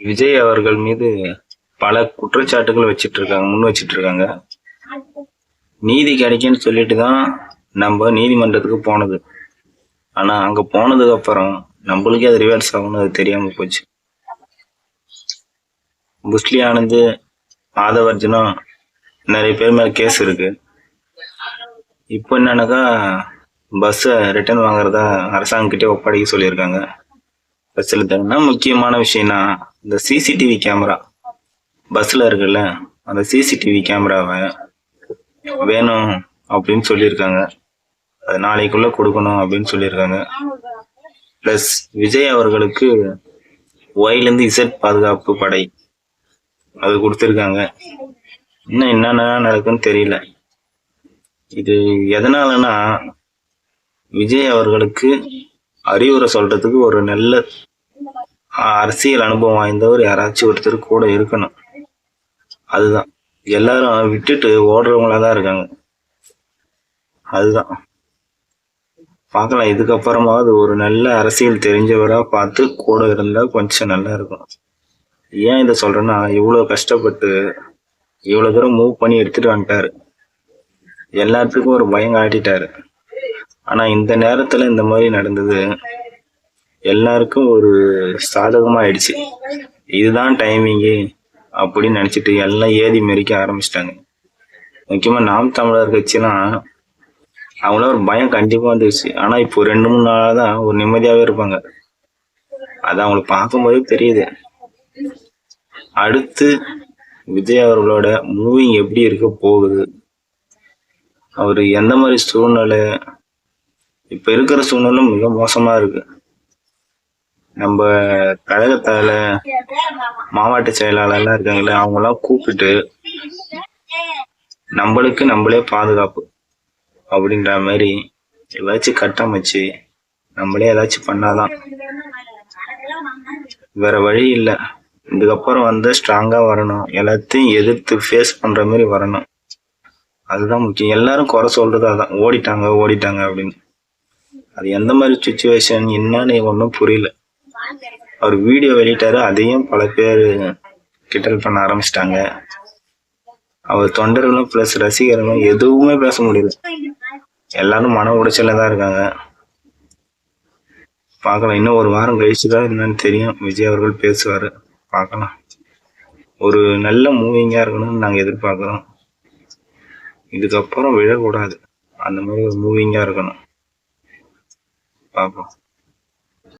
விஜய் அவர்கள் மீது பல குற்றச்சாட்டுகள் வச்சிட்டு இருக்காங்க முன் வச்சிட்டு இருக்காங்க நீதி கிடைக்குன்னு சொல்லிட்டு தான் நம்ம நீதிமன்றத்துக்கு போனது. ஆனா அங்க போனதுக்கு அப்புறம் நம்மளுக்கே அது ரிவர்ஸ் ஆகும்னு அது தெரியாம போச்சு. புஸ்லி ஆனந்த் ஆதவர்ஜுனம் நிறைய பேர் மேல கேஸ் இருக்கு. இப்போ என்னன்னாக்கா பஸ்ஸை ரிட்டர்ன் வாங்குறதா அரசாங்கக்கிட்டே ஒப்படைக்க சொல்லியிருக்காங்க. பஸ்ஸில் தரனா முக்கியமான விஷயம்னா இந்த சிசிடிவி கேமரா பஸ்ஸில் இருக்குல்ல அந்த சிசிடிவி கேமராவை வேணும் அப்படின்னு சொல்லியிருக்காங்க. அது நாளைக்குள்ள கொடுக்கணும் அப்படின்னு சொல்லியிருக்காங்க. ப்ளஸ் விஜய் அவர்களுக்கு ஒயிலேருந்து இசட் பாதுகாப்பு படை அது கொடுத்துருக்காங்க. இன்னும் என்னென்ன நடக்குன்னு தெரியல. இது எதனாலன்னா விஜய் அவர்களுக்கு அறிவுரை சொல்றதுக்கு ஒரு நல்ல அரசியல் அனுபவம் வாய்ந்தவர் யாராச்சும் ஒருத்தர் கூட இருக்கணும். அதுதான். எல்லாரும் விட்டுட்டு ஓடுறவங்களா தான் இருக்காங்க. அதுதான். பார்க்கலாம். இதுக்கப்புறமாவது ஒரு நல்ல அரசியல் தெரிஞ்சவராக பார்த்து கூட இருந்தால் கொஞ்சம் நல்லா இருக்கும். ஏன் இதை சொல்கிறேன்னா இவ்வளோ கஷ்டப்பட்டு இவ்வளோ தூரம் மூவ் பண்ணி எடுத்துட்டு வந்துட்டாரு. எல்லாத்துக்கும் ஒரு பயம் காட்டிட்டாரு. ஆனால் இந்த நேரத்தில் இந்த மாதிரி நடந்தது எல்லாருக்கும் ஒரு சாதகமாக ஆயிடுச்சு இதுதான் டைமிங்கு அப்படின்னு நினச்சிட்டு எல்லாம் ஏதி மெரிக்க ஆரம்பிச்சிட்டாங்க. முக்கியமாக நாம் தமிழர் கட்சிலாம் அவங்கள ஒரு பயம் கண்டிப்பாக வந்துருச்சு. ஆனால் இப்போ ரெண்டு மூணு நாளாக தான் ஒரு நிம்மதியாகவே இருப்பாங்க. அது அவங்களுக்கு பார்க்கும்போதே தெரியுது. அடுத்து விஜய் அவர்களோட மூவிங் எப்படி இருக்க போகுது? அவர் எந்த மாதிரி சூழ்நிலை? இப்போ இருக்கிற சூழ்நிலை மிக மோசமாக இருக்குது நம்ம கழகத்தால மாவட்ட செயலாளர்லாம் இருக்காங்களே அவங்களாம் கூப்பிட்டு நம்மளுக்கு நம்மளே பாதுகாப்பு அப்படின்ற மாதிரி ஏதாச்சும் கட்டமைச்சு நம்மளே ஏதாச்சும் பண்ணாதான். வேற வழி இல்லை. இதுக்கப்புறம் வந்து ஸ்ட்ராங்கா வரணும். எல்லாத்தையும் எதிர்த்து ஃபேஸ் பண்ற மாதிரி வரணும். அதுதான் முக்கியம். எல்லாரும் குறை சொல்றது அதான். ஓடிட்டாங்க ஓடிட்டாங்க அப்படின்னு. அது எந்த மாதிரி சுச்சுவேஷன் என்னன்னு ஒன்றும் புரியல. அவர் வீடியோ வெளியிட்டாரு அதையும் பல பேர் கிண்டல் பண்ண ஆரம்பிச்சிட்டாங்க. அவர் தொண்டர்களும் ப்ளஸ் ரசிகர்களும் எதுவுமே பேச முடியல. எல்லாரும் மன உடைச்சல தான் இருக்காங்க. பார்க்கலாம் இன்னும் ஒரு வாரம் கழிச்சு தான் என்னன்னு தெரியும். விஜய் அவர்கள் பேசுவாரு. பார்க்கலாம். ஒரு நல்ல மூவிங்கா இருக்கணும்னு நாங்கள் எதிர்பார்க்குறோம். இதுக்கப்புறம் விழக்கூடாது. அந்த மாதிரி ஒரு மூவிங்கா இருக்கணும். பார்ப்போம்.